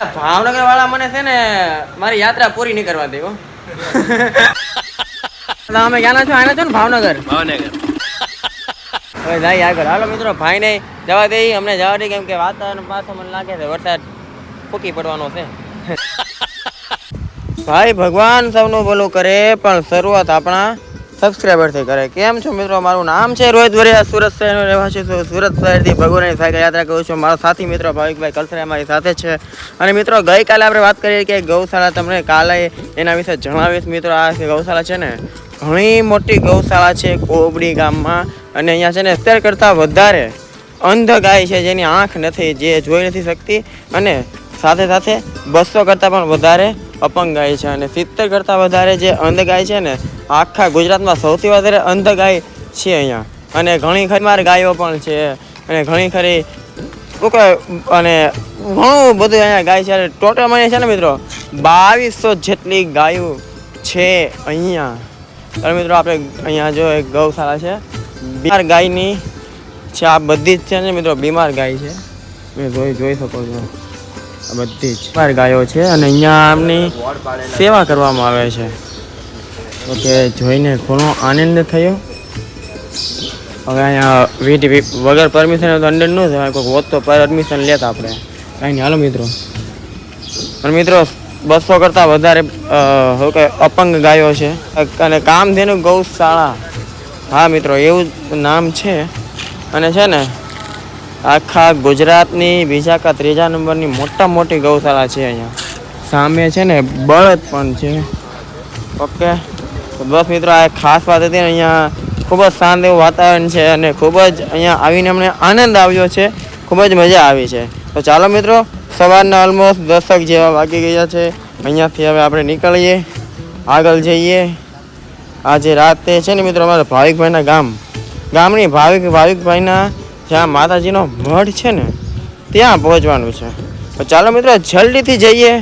ભાવનગર વાળા મને છે ને મારી યાત્રા પૂરી નહીં કરવા દેવો અમે ક્યાંના છો? આના છો ને ભાવનગર? ભાવનગર. હવે જાય આગળ. હાલો મિત્રો ભાઈ ને જવા દે. અમને જવા દે કેમ કે વાતાવરણ પાછો મને લાગે છે વરસાદ ફૂકી પડવાનો છે. ભાઈ ભગવાન સૌનું ભલું કરે પણ શરૂઆત આપણા સબસ્ક્રાઈબરથી કરે. કેમ છો મિત્રો? મારું નામ છે રોહિત વરિયા. સુરત શહેરનો રહેવાસી છું. સુરત શહેરથી ભગવાનની સાયકલ યાત્રા કરું છું. મારો સાથી મિત્રો ભાવિકભાઈ કલસરા મારી સાથે છે. અને મિત્રો, ગઈકાલે આપણે વાત કરીએ કે ગૌશાળા તમને કાલે એના વિશે જણાવીશ. મિત્રો, આ ગૌશાળા છે ને, ઘણી મોટી ગૌશાળા છે કોબડી ગામમાં. અને અહીંયા છે ને, અત્યાર કરતાં વધારે અંધ ગાય છે જેની આંખ નથી, જે જોઈ નથી શકતી. અને સાથે સાથે બસો કરતાં પણ વધારે અપંગ ગાય છે અને સિત્તેર કરતાં વધારે જે અંધ ગાય છે ને, આખા ગુજરાતમાં સૌથી વધારે અંધ ગાય છે અહીંયા. અને ઘણી ખરી ગાયો પણ છે. અને ઘણી ખરી શું કહેવાય અને ઘણું બધું અહીંયા ગાય છે. ટોટલ મને છે ને મિત્રો, બાવીસો જેટલી ગાયો છે અહીંયા. અને મિત્રો, આપણે અહીંયા જો એક ગૌશાળા છે. બીમાર ગાયની છે, આ બધી જ છે ને મિત્રો, બીમાર ગાય છે. તમે જોઈ જોઈ શકો છો. બધી જ. બીમાર ગાયો છે અને અહીંયા આમની સેવા કરવામાં આવે છે. ઓકે, જોઈને ઘણો આનંદ થયો. હવે અહીંયા વીટી વગર પરમિશન તો અંદર ન થવાય કોઈ હોત તો પરમિશન લેતા આપણે. કાંઈ નહીં, હાલો મિત્રો. પણ મિત્રો, બસો કરતાં વધારે શું કે અપંગ ગાયો છે. અને કામધેનુ ગૌશાળા. હા મિત્રો, એવું નામ છે. અને છે ને આખા ગુજરાતની, બીજા કા ત્રીજા નંબરની મોટા મોટી ગૌશાળા છે અહીંયા. સામે છે ને બળદ પણ છે. ઓકે. તો બસ મિત્રો, આ ખાસ વાત હતી અહીંયા ખૂબ જ શાંત એવું વાતાવરણ છે અને ખૂબ જ અહીંયા આવીને અમને આનંદ આવ્યો છે. ખૂબ જ મજા આવી છે. તો ચાલો મિત્રો, સવારના ઓલમોસ્ટ દસક જેવા વાગી ગયા છે. અહીંયાથી હવે આપણે નીકળીએ. આગળ જઈએ. આજે રાતે છે ને મિત્રો, અમારા ભાવિકભાઈના ગામ. ગામની ભાવિક, ભાવિકભાઈના જ્યાં માતાજીનો મઢ છે ને ત્યાં પહોંચવાનું છે. તો ચાલો મિત્રો જલ્દીથી જઈએ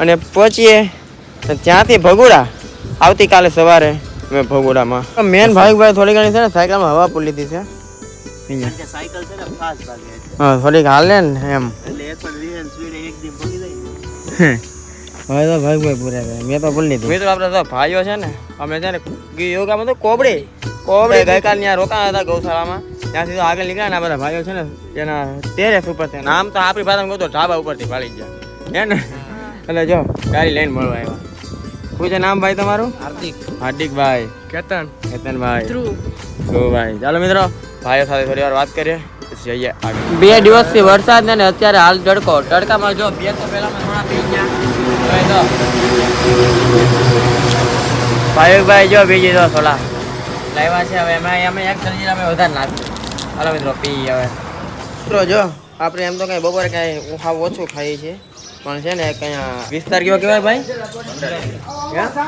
અને પહોંચીએ. ત્યાંથી ભગોડા આવતીકાલે સવારે મેં ભગોડામાં. મેન ભાવિકભાઈ થોડી ઘણી છે ને સાયકલમાં હવા પૂરી લીધી છે. હા થોડીક હાલે ને એમ. હવે તો ભાઈ પૂરા મેં તો ભૂલી લીધું. મિત્રો આપણે તો ભાઈઓ છે ને અમે છે ને યોગામાં તો કોબડી. કોબડી ગઈકાલ ત્યાં રોકાયા હતા ગૌશાળામાં. ત્યાંથી તો આગળ નીકળ્યા ને બધા ભાઈઓ છે ને એના ટેરેસ ઉપર છે. નામ તો આપણી ભાષામાં કહું તો ઢાબા ઉપરથી પાડી ગયા. હે ને? એટલે જો ગાડી લઈને મળવા આવ્યા. શું છે નામ ભાઈ તમારું? હાર્દિક. હાર્દિકભાઈ. કેતન. કેતનભાઈ. ધ્રુવભાઈ. ચાલો મિત્રો ભાઈઓ સાથે થોડી વાર વાત કરીએ પછી જઈએ આગળ. બે દિવસથી વરસાદ ને અત્યારે હાલ તડકો. તડકામાં જો બે તો પહેલામાં થોડા પી ગયા. ભાઈ ભાઈ જો બીજી દો થોડા. લાવ્યા છે. હવે એમાં અમે એક સર્જી અમે વધારે નાખ્યું હાલો મિત્રો પી હવે. મિત્રો જો આપણે એમ તો કઈ બપોરે કઈ ખાવ ઓછું ખાઈએ છીએ. પણ છે ને કઈ વિસ્તાર કેવો કહેવાય ભાઈ?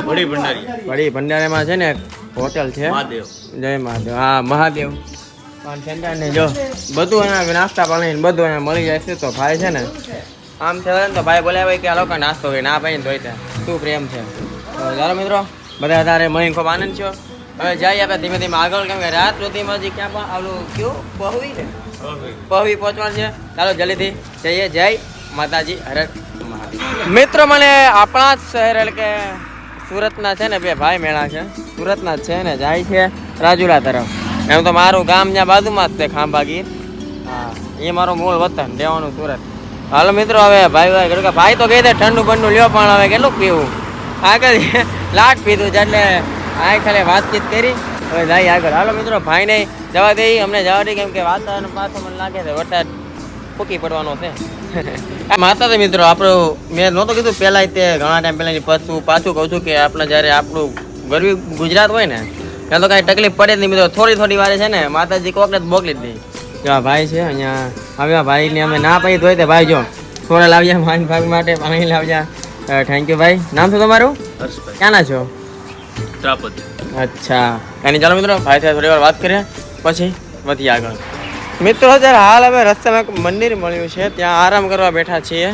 વડી ભંડારી. વડી ભંડારામાં છે ને હોટેલ છે. જય મહાદેવ. હા મહાદેવ. પણ સેન્ટર ને જો બધું અહીંયા નાસ્તા પાણી બધું અહીંયા મળી જાય છે તો ભાઈ છે ને આમ છે ને તો ભાઈ બોલ્યા ભાઈ કે આ લોકો નાસ્તો હોય ના ભાઈ ધોઈ શું પ્રેમ છે? તો ચાલો મિત્રો બધા તારે મળીને ખૂબ આનંદ છો હવે જઈએ આપણે ધીમે ધીમે આગળ કેમ કે રાત સુધીમાં હજી ક્યાં પણ આવલું કયું? પહવી ને પહવી પહોંચવાનું છે. ચાલો જલ્દીથી જઈએ. જય માતાજી હરે મિત્રો મને આપણા જ શહેર એટલે કે સુરતના છે ને બે ભાઈ મેળા છે. સુરતના જ છે ને જાય છે રાજુલા તરફ. એમ તો મારું ગામ ત્યાં બાજુમાં જ છે ખાંભાગીર. હા એ મારું મૂળ વતન રહેવાનું સુરત. હાલો મિત્રો હવે ભાઈ ભાઈ ભાઈ તો કહી દે ઠંડુ બંડુ લ્યો પણ હવે કેટલું પીવું? આગળ લાટ પીધું છે એટલે આ ખાલી વાતચીત કરી. હવે જાય આગળ. હાલો મિત્રો ભાઈને જવા દઈ. અમને જવા દઈ કેમ કે વાતાવરણ પાછો મને લાગે છે વરસાદ ફૂકી પડવાનો છે. માતા તો મિત્રો આપણું મેં નહોતું કીધું પહેલાં તે ઘણા ટાઈમ પહેલાંથી પાછું પાછું કહું છું કે આપણે જ્યારે આપણું ગરવી ગુજરાત હોય ને ત્યાં તો કાંઈ તકલીફ પડે જ નહીં મિત્રો. થોડી થોડી વારે છે ને માતાજી કોકને જ મોકલી જ દઈ આ ભાઈ છે અહીંયા. આવ્યા ભાઈને અમે ના પાઈ તોય તે ભાઈ જો થોડા લાવ્યા માન ભાભી માટે પાણી લાવ્યા થેન્ક યુ ભાઈ. નામ શું તમારું? ક્યાંના છો? ત્રાપત અચ્છા. એની ચાલો મિત્રો ભાઈ સાથે થોડી વાર વાત કરીએ. પછી વધીએ આગળ. મિત્રો અત્યારે હાલ અમે રસ્તામાં એક મંદિર મળ્યું છે. ત્યાં આરામ કરવા બેઠા છીએ.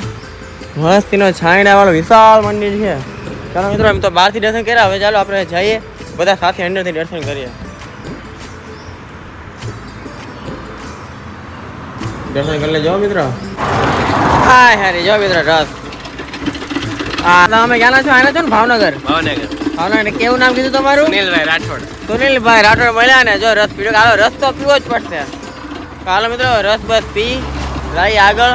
મસ્તીનો છાંયડાવાળો વિશાળ મંદિર છે. ચાલો મિત્રો એમ તો બહારથી દર્શન કર્યા. હવે ચાલો આપણે જઈએ. બધા સાથે અંદરથી દર્શન કરીએ. દર્શન કરી લેજો મિત્રો. હા હારી જો મિત્રો રસ. હા તમે ક્યાંના છો? આના છો ને ભાવનગર? ભાવનગર. ભાવનગર કેવું નામ કીધું તમારું? સુનિલભાઈ રાઠોડ. સુનિલભાઈ રાઠોડ મળ્યા ને જો રસ પીડો હાલો રસ તો પીવો જ પડશે. હાલો મિત્રો રસ બસ પી. લઈ આગળ.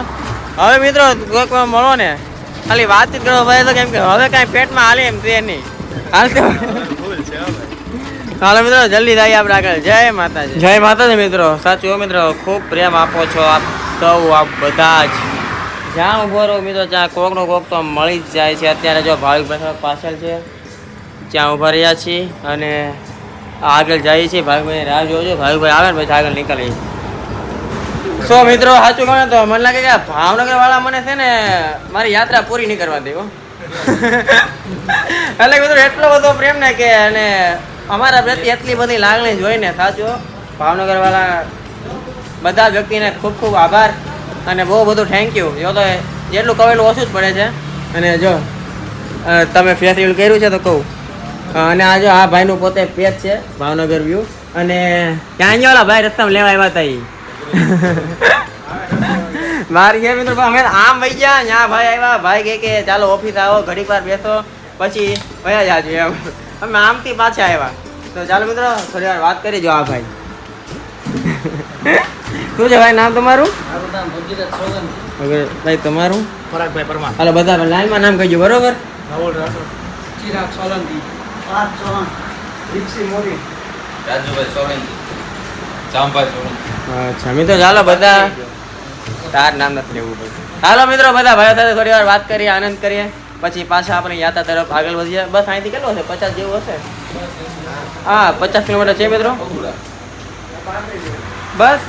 હવે મિત્રો કોઈક મળો ને. ખાલી વાતચીત કરો ભાઈ તો કેમ કે હવે કાંઈ પેટમાં હાલે એમ તે નહીં. હાલતો ભૂલ છે હો હાલો મિત્રો જલ્દી જઈએ આપણે આગળ. જય માતાજી. જય માતાજી મિત્રો. સાચું મિત્રો ખૂબ પ્રેમ આપો છો આપ સૌ આપ બધા જ. જ્યાં ઊભો રહો મિત્રો ત્યાં કોકનો કોક તો મળી જ જાય છે. અત્યારે જો ભાવિક ભાઈ પાછળ છે ત્યાં ઊભા રહ્યા છીએ અને આગળ જઈએ છીએ. ભાવિકભાઈ રાહ જોજો. ભાવિકભાઈ આવે ને પછી આગળ નીકળીએ સો મિત્રો, સાચું કહો તો મને લાગે કે ભાવનગર વાળા મને છે ને મારી યાત્રા પૂરી નહીં કરવા દેવો એટલે મિત્રો, એટલો બધો પ્રેમ ને કે અને અમારા પ્રત્યે એટલી બધી લાગણી જોઈને સાચું ભાવનગર વાળા બધા વ્યક્તિને ખૂબ ખૂબ આભાર અને બહુ બધું થેન્ક યુ જો તો જેટલું કવેલું ઓછું જ પડે છે. અને જો તમે ફેસ કર્યું છે તો કહું. અને આ જો આ ભાઈનું પોતે પેજ છે ભાવનગર વ્યૂ અને ક્યાં ગયા ભાઈ રસ્તામાં લેવા આવ્યા હતા મારી ગયા મિત્રો અમે આમ વહી ગયા ત્યાં ભાઈ આવ્યા. ભાઈ કહે કે ચાલો ઓફિસ આવો ઘડીક વાર બેસો. પછી વયા જાજો એમ. અમે આમથી પાછા આવ્યા. તો ચાલો મિત્રો થોડી વાર વાત કરી જો આ ભાઈ. શું છે ભાઈ નામ તમારું? મારું નામ ભગીરથ સોલંકી. ભાઈ તમારું? પરાગભાઈ પરમાર. હાલો બધા લાઈનમાં નામ કહીજો બરોબર? ચિરાગ સોલંકી. પાર્થ ચૌહાણ. દીપસી મોરી રાજુભાઈ સોલંકી. ચાંભાઈ સોલંકી. અચ્છા મિત્રો ચાલો બધા. તાર નામ નથી લેવું પડતું. ચાલો મિત્રો બધા ભાઈઓ સાથે થોડી વાર વાત કરીએ આનંદ કરીએ. પછી પાછા આપણે યાત્રા તરફ આગળ વધીએ. બસ અહીંથી કેટલો હશે પચાસ જેવું હશે? હા પચાસ કિલોમીટર છે મિત્રો. બસ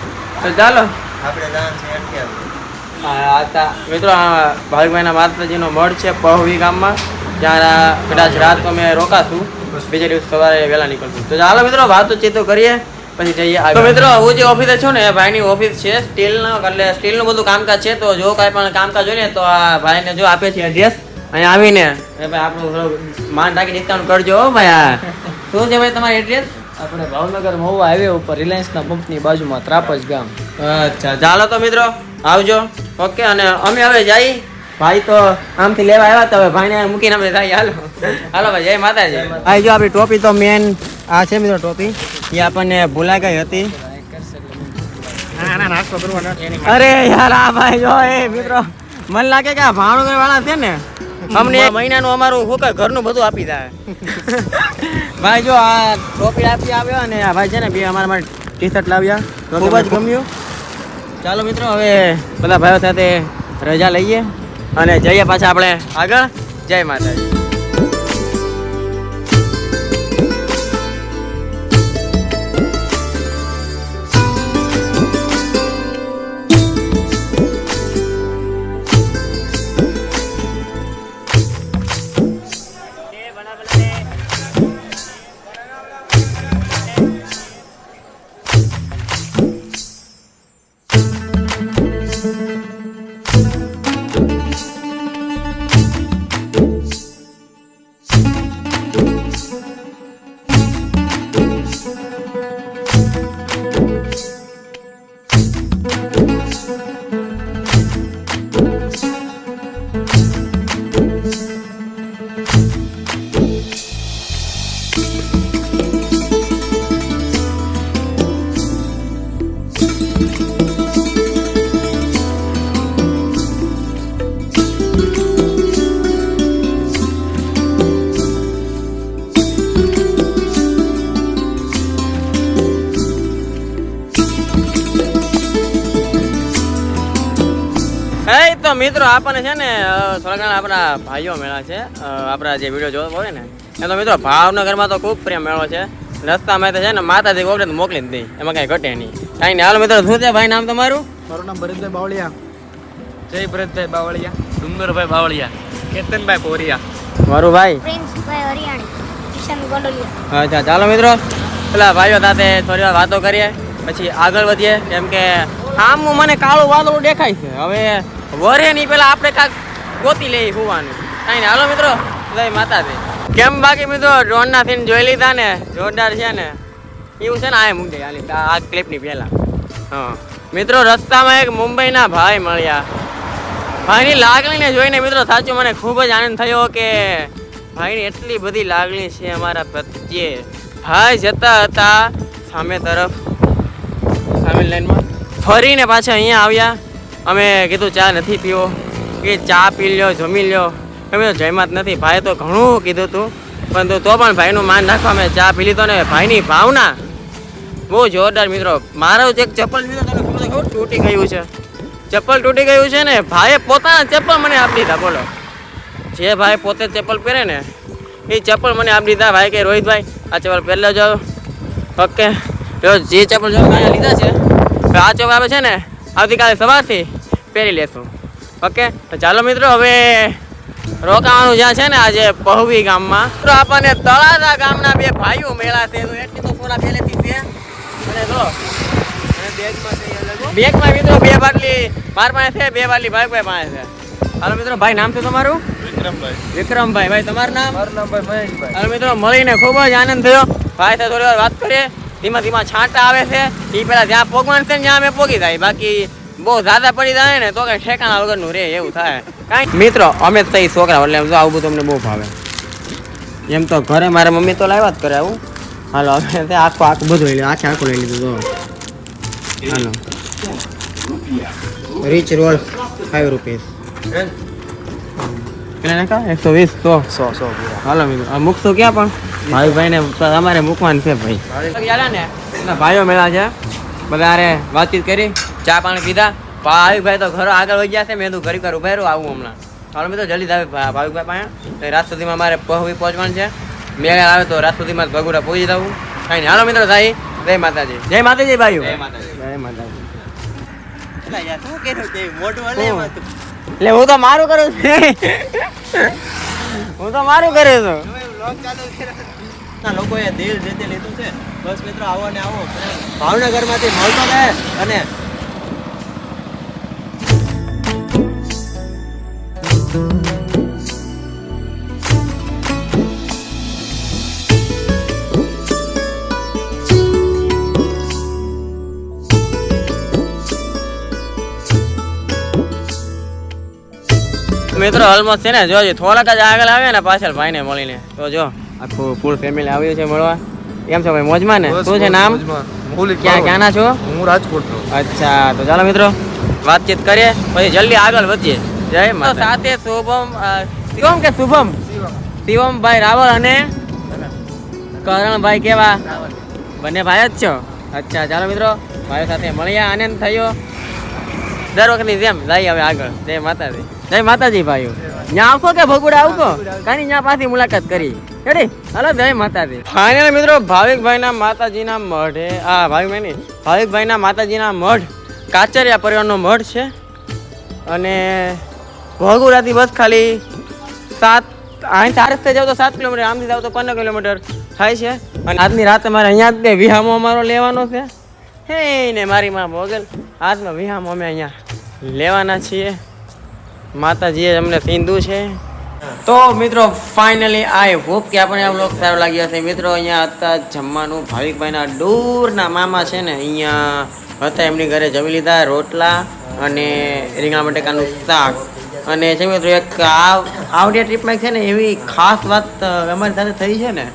તો ચાલો. આપણે દાન છે અઠ્યાવીસ મિત્રો આ ભાવિકભાઈના માતાજીનો મઢ છે પહોવી ગામમાં. ત્યાં કદાચ રાત અમે રોકાશું. બીજે દિવસ સવારે વહેલા નીકળશું. તો ચાલો મિત્રો વાતચીત તો કરીએ પછી જઈએ આગળ. તો મિત્રો હું જે ઓફિસે છું ને એ ભાઈની ઓફિસ છે સ્ટીલનો એટલે સ્ટીલનું બધું કામકાજ છે તો જો કાંઈ પણ કામકાજ હોય ને તો આ ભાઈને જો આપે છે એડ્રેસ અહીંયા આવીને. એ ભાઈ આપણું માન રાખી ડિસ્કાઉન્ટ કરજો હો ભાઈ આ શું છે ભાઈ તમારી એડ્રેસ આપણે ભાવનગર મહુવા હાઈવે ઉપર રિલાયન્સના પંપની બાજુમાં ત્રાપજ ગામ. અચ્છા ચાલો તો મિત્રો આવજો. ઓકે અને અમે હવે જઈ ભાઈ તો આમથી લેવા આવ્યા તો હવે ભાઈને મૂકીને અમે થાય હાલો. હાલો ભાઈ જય માતાજી. આ જો આપણી ટોપી તો મેન આ છે મિત્રો ટોપી. એ આપણને ભૂલાઈ ગઈ હતી. અરે યાર આ ભાઈ જો એ મિત્રો મને લાગે કે આ ભાવનગર વાળા છે ને અમને એક મહિનાનું અમારું શું કહે ઘરનું બધું આપી દે. ભાઈ જો આ ટોપી આપી આવ્યો અને આ ભાઈ છે ને બે અમારા માટે ટી શર્ટ લાવ્યા ખૂબ જ ગમ્યું. ચાલો મિત્રો હવે બધા ભાઈઓ સાથે રજા લઈએ. અને જઈએ પાછા આપણે આગળ. જય માતાજી. હે, તો મિત્રો આપણને છે ને થોડા ઘણા આપણા ભાઈઓ મેળા છે. આપણા જે વીડિયો જોવો હોય ને, એ તો મિત્રો ભાવનગરમાં તો ખૂબ પ્રેમ મેળો છે. રસ્તામાં તો છે ને માતાજી તો મોકલી જ એમાં કાંઈ ઘટે નહીં. કાંઈ ને હાલ મિત્રો શું છે ભાઈ નામ તમારું? મારું નામ ભરતભાઈ બાવળિયા. જય ભરતભાઈ બાવળિયા. ડુંગરભાઈ બાવળિયા. કેતનભાઈ પોરિયા. મારું ભાઈ? પ્રિન્સભાઈ હરિયાણી કિશન ગોંડલિયા. અચ્છા ચાલો મિત્રો. પેલા ભાઈઓ સાથે થોડી વાર વાતો કરીએ પછી આગળ વધીએ. કેમ કે આમ મને કાળું વાદળું દેખાય છે. હવે વરે નહીં પેલા આપણે કાંક ગોતી લઈએ હોવાનું. કાંઈ હાલો મિત્રો જય માતાજી. કેમ બાકી મિત્રો? ડ્રોનના સીન જોઈ લીધા ને? જોરદાર છે ને? એવું છે ને, આ મૂકી દઈ હાલી આ ક્લિપની પહેલા. હા. મિત્રો, રસ્તામાં એક મુંબઈના ભાઈ મળ્યા. ભાઈની લાગણીને જોઈને મિત્રો સાચું મને ખૂબ જ આનંદ થયો કે ભાઈની એટલી બધી લાગણી છે અમારા પ્રત્યે. ભાઈ જતા હતા સામે તરફ, સામે લાઈનમાં. ફરીને પાછા અહીંયા આવ્યા. અમે કીધું, ચા નથી પીવો. કે ચા પી લ્યો, જમી લ્યો. અમે તો જમ્યા નથી. ભાઈ તો ઘણું કીધું હતું પરંતુ તો પણ ભાઈનું માન રાખવા અમે ચા પી લીધો ને ભાઈની ભાવના બહુ જોરદાર મિત્રો. મારો જે ચપ્પલ લીધો તને ખબર? તૂટી ગયું છે. ચપ્પલ તૂટી ગયું છે ને, ભાઈએ પોતાના ચપ્પલ મને આપી દીધા, બોલો. જે ભાઈ પોતે ચપ્પલ પહેરે ને, એ ચપ્પલ મને આપી દીધા, ભાઈ કે રોહિતભાઈ, આ ચપ્પલ પહેરલા જાઓ. ઓકે. જો જે ચપ્પલ જો અહીંયા લીધા છે આ ચપ્પલ આવે છે ને, આવતીકાલે સવારથી પહેરી લેશું. ઓકે? તો ચાલો મિત્રો, હવે રોકાવાનું જ્યાં છે ને, આજે પહવી ગામમાં. તો આપણને તળાજા ગામના બે ભાઈઓ મેળા છે એટલી તો સોના પહેલેથી છે. બેગમાં મિત્રો બે બાટલી માર પાસે છે બે બાટલી ભાઈ પાસે છે. હાલો મિત્રો ભાઈ નામ શું તમારું? વિક્રમભાઈ. વિક્રમભાઈ ભાઈ તમારું નામ? મારું નામ ભાઈ મહેશભાઈ. હાલો મિત્રો મળીને ખૂબ જ આનંદ થયો. ભાઈ સાથે થોડી વાર વાત કરીએ. ધીમા ધીમા છાંટા આવે છે. એ પેલા જ્યાં પોગવાનું છે ને જ્યાં અમે પોગી જાય. બાકી બહુ ઝાઝા પડી જાય ને તો કઈ ઠેકાણા વગરનું રે એવું થાય. કાંઈ મિત્રો અમે એ છોકરા એટલે આવું બધું અમને બહુ ભાવે. એમ તો ઘરે મારા મમ્મી તો લાવ્યા જ કરે આવું. હાલો હવે આખું આખું બધું લઈ લીધું આખે આખું લઈ લીધું તો હાલો. રીચ રોલ ફાઈવ રૂપીસ પેલા નાખા એકસો વીસ સો. સો સો હાલો મિત્રો. આ મૂકશો ક્યાં પણ? ભાઈ ભાઈને અમારે મૂકવાનું છે ભાઈ. ને ભાઈઓ મેળા છે. બધા અરે વાતચીત કરી ચા પાણી પીધા. ભાવિકભાઈ તો ઘરો આગળ વહી ગયા છે. મેં તું ઘડી ઘર ઊભા આવું હમણાં. હાલો મિત્રો જલ્દી ભાવિકભાઈ પાસે. રાત સુધીમાં અમારે પહોંચવાનું છે. મેળા આવે તો રાત સુધીમાં જ ભગુડા પહોંચી જવું કાંઈ હાલો મિત્રો સાઈ જય માતાજી. જય માતાજી ભાઈઓ જય માતાજી. જય માતાજી. એટલે હું તો મારું કરું છું. હું તો મારું કરું છું. લોકોએ દિલ જીતી લીધું છે. બસ મિત્રો આવો ને આવો. ભાવનગરમાંથી મળતો રહે અને મિત્રો ઓલમોસ્ટ છે ને? જોજો થોડાક જ આગળ આવે ને પાછળ ભાઈને મળીને. તો જો આખું ફૂલ ફેમિલી આવ્યું છે મળવા. કેમ છો ભાઈ મોજમાં ને? શું છે નામ? ક્યાં ક્યાંના છો? હું રાજકોટનો. અચ્છા તો ચાલો મિત્રો વાતચીત કરીએ. પછી જલ્દી આગળ વધીએ. જય માતા સાથે શુભમ શિવમ કે શુભમ? શિવમભાઈ રાવલ અને કરણભાઈ કેવા? બંને ભાઈ જ છો? અચ્છા ચાલો મિત્રો ભાઈઓ સાથે મળ્યા આનંદ થયો. દર વખતની જેમ, લઈ હવે આગળ, જય માતાજી. જય માતાજી ભાઈઓ. ત્યાં આવશો કે ભગુડા આવશો? કાની ત્યાં પાછી મુલાકાત કરી. રેડી હાલો, જય માતાજી. ફાઇનલ મિત્રો, ભાવિકભાઈના માતાજીના મઢે આ ભાવિકભાઈ નહીં, ભાવિકભાઈના માતાજીના મઢ, કાચરિયા પરિવારનો મઢ છે. અને ભગુડાથી બસ ખાલી સાત અહીં ચાર રસ્તે જાવ તો સાત કિલોમીટર, આમથી જાવ તો પંદર કિલોમીટર થાય છે. અને આજની રાત અમારે અહીંયા જ તે વિહામો અમારો લેવાનો છે. હે ને મારી માં બોગલ આજનો વિહામ અમે અહીંયા લેવાના છીએ. માતાજીએ અમને સીંધું છે. તો મિત્રો ફાઇનલી આઈ હોપ કે આપણે આ બ્લોગ સારો લાગ્યો હશે. મિત્રો, અહીંયા હતા જમવાનું. ભાવિકભાઈના દૂરના મામા છે ને, અહીંયા હતા એમની ઘરે જમી લીધા રોટલા અને રીંગણા બટેકાનું શાક. અને છે મિત્રો, એક આ આવડિયા ટ્રીપમાં છે ને, એવી ખાસ વાત અમારી સાથે થઈ છે ને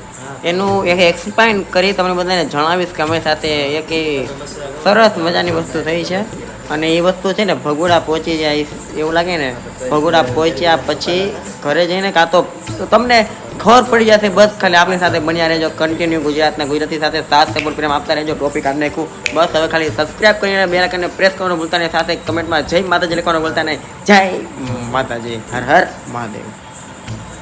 એનું એક એક્સપ્લેન કરી તમને બધાને જણાવીશ કે અમે સાથે એક સરસ મજાની વસ્તુ થઈ છે. અને એ વસ્તુ છે ને ભગોડા પહોંચી જાય એવું લાગે ને, ભગોડા પહોંચ્યા પછી ઘરે જઈને કાં તો તમને ખબર પડી જશે બસ ખાલી આપણી સાથે બન્યા રહેજો કન્ટિન્યુ ગુજરાતના, ગુજરાતી સાથે સાથ સપોર્ટ પ્રેમ આપતા રહેજો, ટોપિક આપ નાખ્યું. બસ હવે ખાલી સબસ્ક્રાઇબ કરીને બે લાખને પ્રેસ કરવાનું ભૂલતા નહીં. સાથે કમેન્ટમાં જય માતાજી લખવાનું ભૂલતા નહીં. જય માતાજી. હર હર મહાદેવ.